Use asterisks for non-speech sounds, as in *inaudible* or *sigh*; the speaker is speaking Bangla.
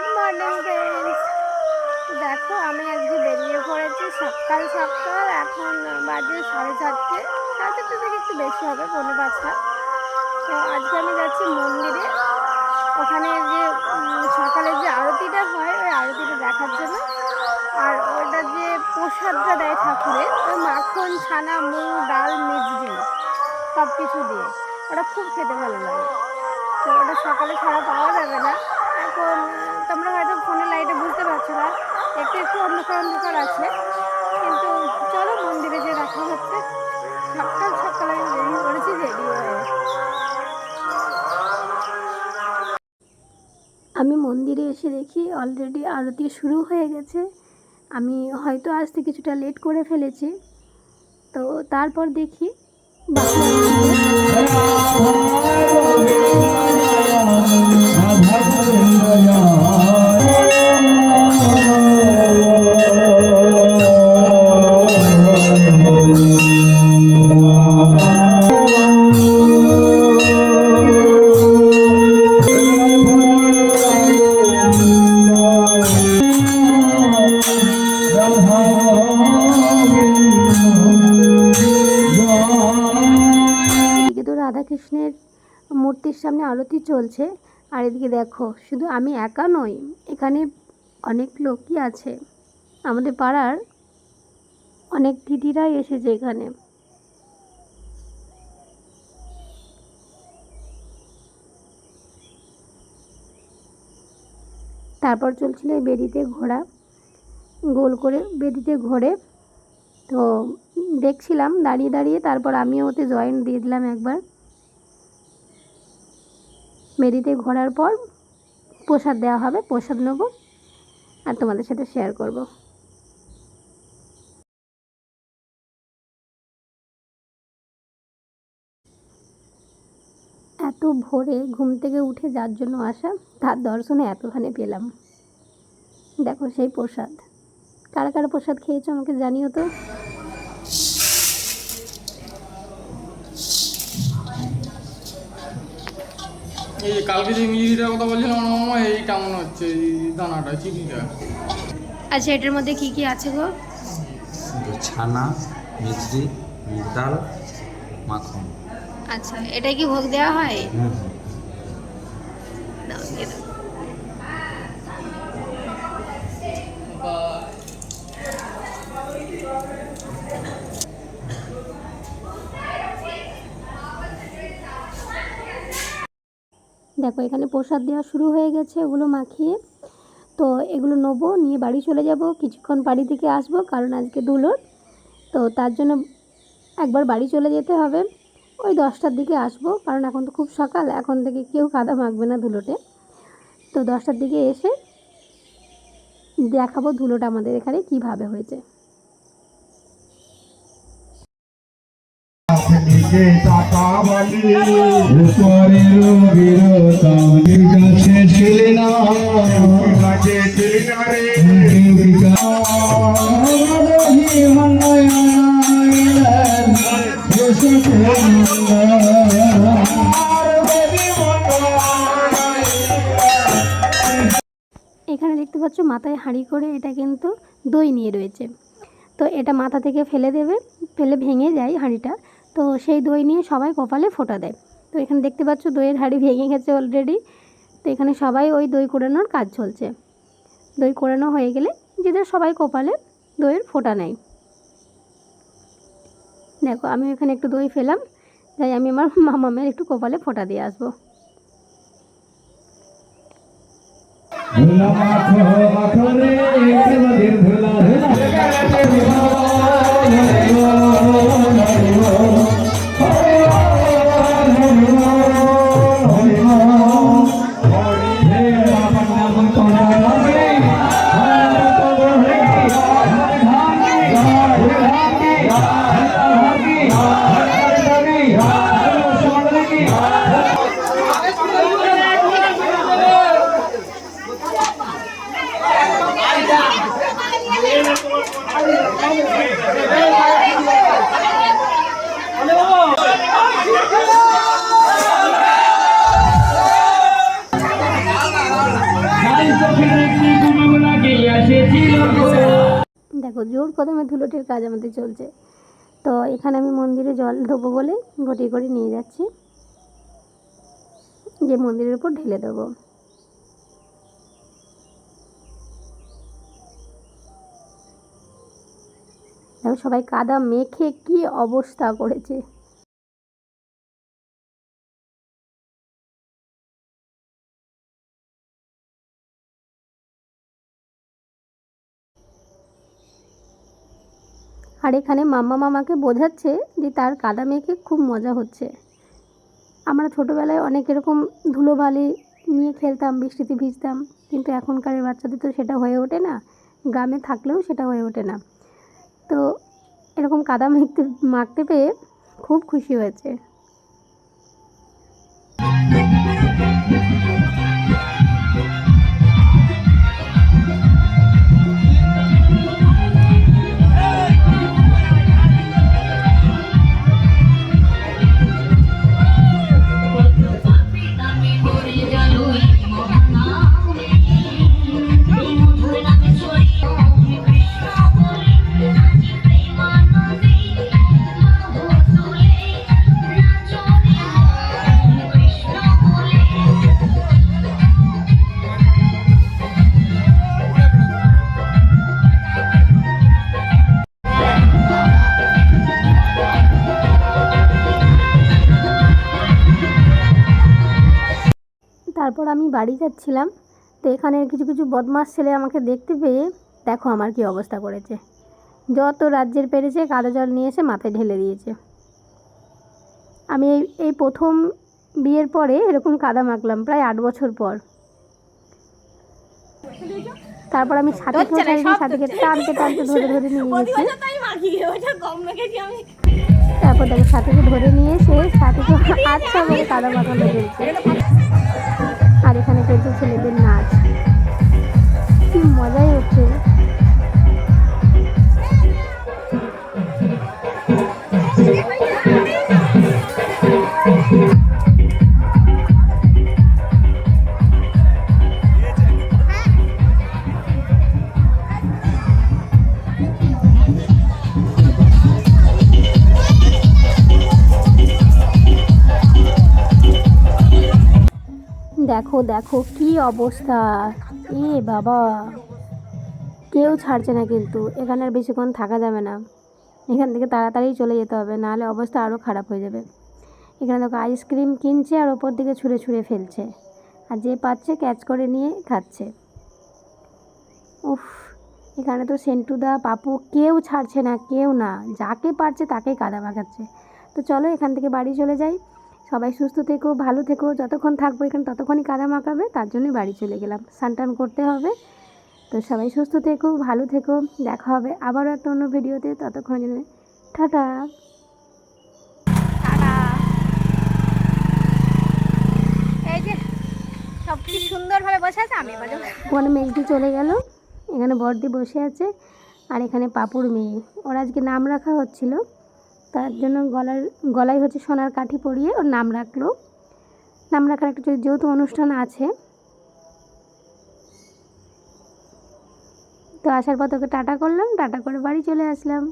গুড মর্নিং ফ্রেন্ডস দেখো, আমি আজকে বেরিয়ে পড়েছি সকাল সকাল। এখন বাজে সাড়ে চারটে। সাড়ে চারটে থেকে একটু বেশি হবে পনেরো পাঁচটা। তো আজকে আমি যাচ্ছি মন্দিরে। ওখানে যে সকালে যে আরতিটা হয়, ওই আরতিটা দেখার জন্য। আর ওটা যে প্রসাদটা দেয় ঠাকুরের, ওই মাখন, ছানা, মুগ, ডাল মিষ্টি সব কিছু দিয়ে। ওটা খুব খেতে ভালো লাগে। তো ওটা সকালে ছাড়া পাওয়া যাবে না। এখন তোমরা হয়তো ফোনের লাইটে বুঝতে পারছ না, একটু একটু অন্ধকার অন্ধকার আছে। কিন্তু চলো মন্দিরে যে দেখা হচ্ছে। সকাল সকালে বেরিয়ে পড়েছি রেডি হয়ে আমি মন্দিরে এসে দেখি অলরেডি আরতি শুরু হয়ে গেছে। আমি হয়তো আসতে কিছুটা লেট করে ফেলেছি। তো তারপর দেখি রাধাকৃষ্ণের মূর্তির সামনে আরতি চলছে, আর এদিকে দেখো, শুধু আমি একা নই, এখানে অনেক লোকই আছে। আমাদের পাড়ার অনেক দিদিরাই এসেছে এখানে। তারপর চলছিল এই বেদিতে ঘোরা। গোল করে বেদিতে ঘোরে। তো দেখছিলাম, দাঁড়িয়ে দাঁড়িয়ে তারপর আমিও ওতে জয়েন দিয়ে দিলাম একবার। মেরিতে ঘোরার পর প্রসাদ দেওয়া হবে, প্রসাদ নেব আর তোমাদের সাথে শেয়ার করব। ভোরে ঘুম থেকে উঠে যার জন্য আসা তার দর্শনে এতখানি পেলাম। দেখো সেই প্রসাদ। কারা কারা প্রসাদ খেয়েছো আমাকে জানিও তো। এই যে কালকে যে কথা বলছিলাম আমার মামা এইটা মনে হচ্ছে এই দানাটা চিঠিটা আচ্ছা এটার মধ্যে কি কি আছে গো? ছানা মিছরি মুগ ডাল মাখন। আচ্ছা এটা কি ভোগ দেওয়া হয়? দাও। দেখো এখানে প্রসাদ দেওয়া শুরু হয়ে গেছে ওগুলো মাখিয়ে। তো এগুলো নেব নিয়ে বাড়ি চলে যাব কিছুক্ষণ বাড়ি থেকে আসব কারণ আজকে দুলোর। তো তার জন্য একবার বাড়ি চলে যেতে হবে। ওই দশটার দিকে আসব কারণ এখন তো খুব সকাল এখন থেকে কেউ কাদা মাখবে না ধুলোটে তো দশটার দিকে এসে দেখাবো ধুলোটা আমাদের এখানে কীভাবে হয়েছে। নিজে এখানে দেখতে পাচ্ছ মাথায় হাঁড়ি করে এটা কিন্তু দই নিয়ে রয়েছে। তো এটা মাথা থেকে ফেলে দেবে, ফেলে ভেঙে যায় হাঁড়িটা। তো সেই দই নিয়ে সবাই কপালে ফোটা দেয়। তো এখানে দেখতে পাচ্ছ দইয়ের হাঁড়ি ভেঙে গেছে অলরেডি তো এখানে সবাই ওই দই কোড়ানোর কাজ চলছে। দই কোড়ানো হয়ে গেলে যেদের সবাই কপালে দইয়ের ফোঁটা নেয়। দেখো, আমি এখানে একটু দই ফেলাম, তাই আমি আমার *laughs* মামামের একটু কপালে ফোটা দিয়ে আসব। দেখো, জোর কদমে ধুলোটির কাজ আমাদের চলছে। তো এখানে আমি মন্দিরে জল দেবো বলে ঘটি করে নিয়ে যাচ্ছি। যে মন্দিরের উপর ঢেলে দেবো। দেখো, সবাই কাদা মেখে কি অবস্থা করেছে। আর এখানে মাম্মা মামাকে বোঝাচ্ছে যে তার কাদা মেখে খুব মজা হচ্ছে। আমরা ছোটোবেলায় অনেক এরকম ধুলোবালি নিয়ে খেলতাম, বৃষ্টিতে ভিজতাম, কিন্তু এখনকার বাচ্চাদের তো সেটা হয়ে ওঠে না। গ্রামে থাকলেও সেটা হয়ে ওঠে না। তো এরকম কাদা মেখতে মাখতে পেয়ে খুব খুশি হয়েছে। তারপর আমি বাড়ি যাচ্ছিলাম। তো এখানে কিছু কিছু বদমাস ছেলে আমাকে দেখতে পেয়ে দেখো আমার কি অবস্থা করেছে। যত রাজ্যের পেরেছে কাদা জল নিয়ে এসে মাথায় ঢেলে দিয়েছে। আমি এই এই প্রথম বিয়ের পরে এরকম কাদা মাখলাম প্রায় আট বছর পর। তারপর আমি সাথীকে টানতে টানতে ধরে ধরে নিয়ে গেছি তারপর তাকে সাথীকে ধরে নিয়ে এসে সাথীকে আচ্ছা বলে কাদা মাখানো চলছে আর এখানে চলছে ছেলেদের নাচ। কি মজাই হচ্ছে। দেখো দেখো কি অবস্থা। এ বাবা। কেউ ছাড়ছে না কিন্তু, এখানে আর বেশিক্ষণ থাকা যাবে না। এখান থেকে তাড়াতাড়ি চলে যেতে হবে, নাহলে অবস্থা আরও খারাপ হয়ে যাবে। এখানে দেখো, আইসক্রিম কিনছে আর ওপর দিকে ছুঁড়ে ছুঁড়ে ফেলছে। আর যে পাচ্ছে ক্যাচ করে নিয়ে খাচ্ছে। উফ, এখানে তো সেন্টুদা পাপু, কেউ ছাড়ছে না, কেউ না। যাকে পারছে তাকেই কাদা মাখাচ্ছে। তো চলো এখান থেকে বাড়ি চলে যাই। সবাই সুস্থ থেকো ভালো থেকো যতক্ষণ থাকব এখানে ততক্ষণই কাদা মাখাবে তার জন্যই বাড়ি চলে গেলাম। স্নান করতে হবে। তো সবাই সুস্থ থেকো ভালো থেকো দেখা হবে আবারও একটা অন্য ভিডিওতে। ততক্ষণ জন্য টাটা। সুন্দরভাবে বসে আছে? আমি মেঘদি চলে গেল। এখানে বর্দি বসে আছে। আর এখানে পাপুর মেয়ে। ওর আজকে নাম রাখা হচ্ছিল তার জন্য গলার, গলায় হচ্ছে সোনার কাঠি পরিয়ে ওর নাম রাখল। নাম রাখার একটা যেহেতু অনুষ্ঠান আছে, তো আসার পর তোকে টাটা করলাম, টাটা করে বাড়ি চলে আসলাম।